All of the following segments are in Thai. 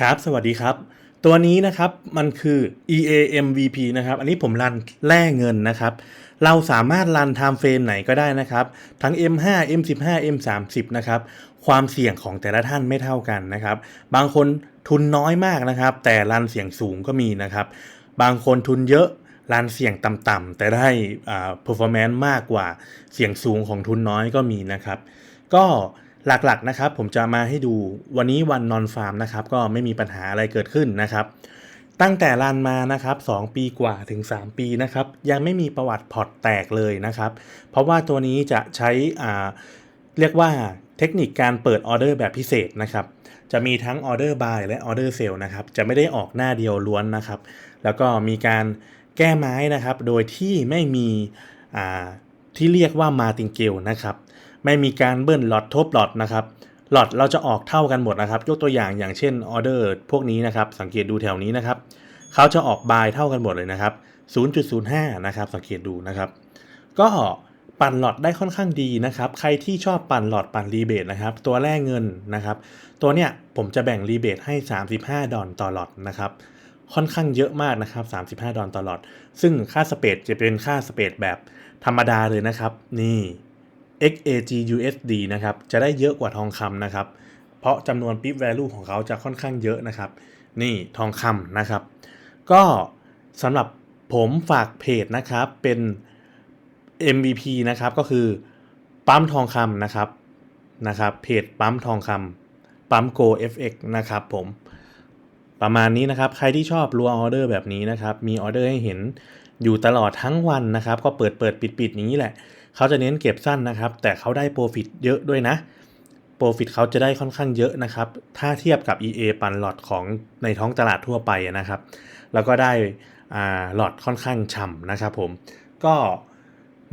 ครับ สวัสดีครับ ตัวนี้นะครับมันคือ EAMVP นะครับ อันนี้ผมรันแล่เงินนะครับ เราสามารถรันไทม์เฟรมไหนก็ได้นะครับ ทั้ง M5 M15 M30 นะครับ ความเสี่ยงของแต่ละท่านไม่เท่ากันนะครับ บางคนทุนน้อยมากนะครับ แต่รันเสี่ยงสูงก็มีนะครับ บางคนทุนเยอะรันเสี่ยงต่ำๆแต่ได้อ่า performance มากกว่าเสี่ยงสูงของทุนน้อยก็มีนะครับ ก็ หลักๆนะครับผมจะมาให้ดูวันนี้วันนอนฟาร์มนะครับก็ไม่มีปัญหาอะไรเกิดขึ้นนะครับ ตั้งแต่รันมานะครับ2ปีกว่าถึง 3 ปีนะครับยังไม่มีประวัติพอร์ตแตกเลยนะครับ เพราะว่าตัวนี้จะใช้อ่าเรียกว่าเทคนิคการเปิดออเดอร์แบบพิเศษนะครับ จะมีทั้งออเดอร์บายและออเดอร์เซลนะครับ จะไม่ได้ออกหน้าเดียวล้วนนะครับ แล้วก็มีการแก้ไม้นะครับ โดยที่ไม่มีที่เรียกว่ามาติงเกลนะครับ ไม่มีการเบิ้ลหลอดทบหลอดนะครับหลอดเราจะออกเท่ากันหมดนะครับ ยกตัวอย่างอย่างเช่นออเดอร์พวกนี้นะครับ สังเกตดูแถวนี้นะครับเขาจะออกบายเท่ากันหมดเลยนะครับ 0.05 นะครับ สังเกตดูนะครับ ก็ปั่นหลอดได้ค่อนข้างดีนะครับ ใครที่ชอบปั่นหลอดปั่นรีเบทนะครับ ตัวแรกเงินนะครับ ตัวเนี้ยผมจะแบ่งรีเบทให้ 35 ดอลต่อหลอดนะครับ ค่อนข้างเยอะมากนะครับ 35 ดอลต่อหลอด ซึ่งค่าสเปดจะเป็นค่าสเปดแบบธรรมดาเลยนะครับ นี่ XAGUSD นะครับจะได้เยอะกว่าทองคำนะครับ เพราะจำนวน PIP value ของเขาจะค่อนข้างเยอะนะครับ นี่ทองคำนะครับ ก็สำหรับผมฝากเพจนะครับเป็น MVP นะครับก็คือปั๊มทองคำนะครับนะครับ เพจปั๊มทองคำปั๊ม Go FX นะครับผมประมาณนี้นะครับ ใครที่ชอบรัวออเดอร์แบบนี้นะครับ มีออเดอร์ให้เห็นอยู่ตลอดทั้งวันนะครับ ก็เปิดเปิดปิดปิดอย่างนี้แหละ เขาจะเน้นเก็บสั้นนะครับ แต่เขาได้โปรฟิตเยอะด้วยนะโปรฟิตเขาจะได้ค่อนข้างเยอะนะครับ ถ้าเทียบกับ EA ปันหลอดของในท้องตลาดทั่วไปนะครับ แล้วก็ได้หลอดค่อนข้างฉ่ำนะครับผม ก็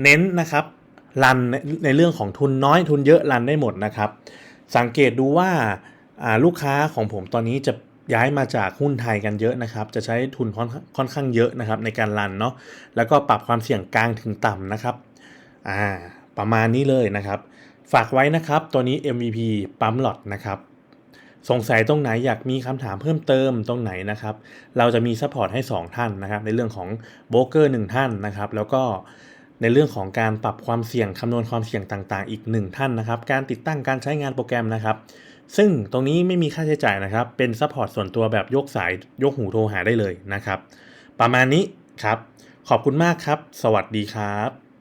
เน้นนะครับรันในในเรื่องของทุนน้อยทุนเยอะรันได้หมดนะครับ สังเกตดูว่าาลูกค้าของผมตอนนี้จะย้ายมาจากหุ้นไทยกันเยอะนะครับ จะใช้ทุนค่อนค่อนข้างเยอะนะครับในการรันเนาะ แล้วก็ปรับความเสี่ยงกลางถึงต่ำนะครับ อ่าประมาณนี้เลยนะครับ ฝากไว้นะครับตัวนี้ MVP ปั๊มหลอดนะครับสงสัยตรงไหนอยากมีคำถามเพิ่มเติมตรงไหนนะครับ เราจะมีซัพพอร์ตให้ 2 ท่านนะครับ ในเรื่องของโบรกเกอร์1ท่านนะครับ แล้วก็ในเรื่องของการปรับความเสี่ยงคำนวณความเสี่ยงต่างๆ อีก 1 ท่านนะครับ การติดตั้งการใช้งานโปรแกรมนะครับ ซึ่งตรงนี้ไม่มีค่าใช้จ่ายนะครับ เป็นซัพพอร์ตส่วนตัวแบบยกสายยกหูโทรหาได้เลยนะครับ ประมาณนี้ครับ ขอบคุณมากครับ สวัสดีครับ